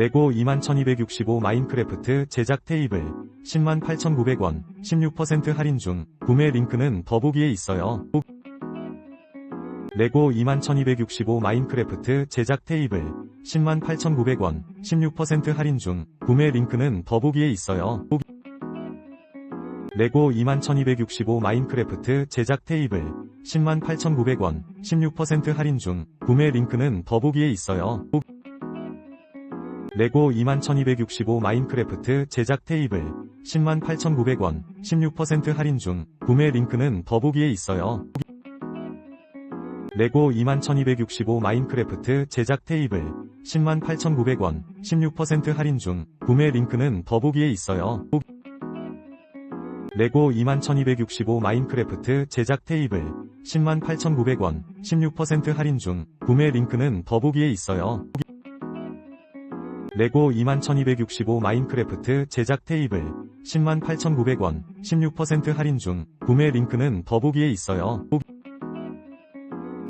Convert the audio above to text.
레고 21,265 마인크래프트 제작 테이블 108,900원 16% 할인 중 구매 링크는 더보기에 있어요. 레고 21,265 마인크래프트 제작 테이블 108,900원 16% 할인 중 구매 링크는 더보기에 있어요. 레고 21,265 마인크래프트 제작 테이블 108,900원 16% 할인 중 구매 링크는 더보기에 있어요. 레고 21,265 마인크래프트 제작 테이블 108,900원 16% 할인 중 구매 링크는 더보기에 있어요. 레고 21,265 마인크래프트 제작 테이블 108,900원 16% 할인 중 구매 링크는 더보기에 있어요. 레고 21,265 마인크래프트 제작 테이블 108,900원 16% 할인 중 구매 링크는 더보기에 있어요. 레고 21,265 마인크래프트 제작 테이블 108,900원 16% 할인 중 구매 링크는 더보기에 있어요.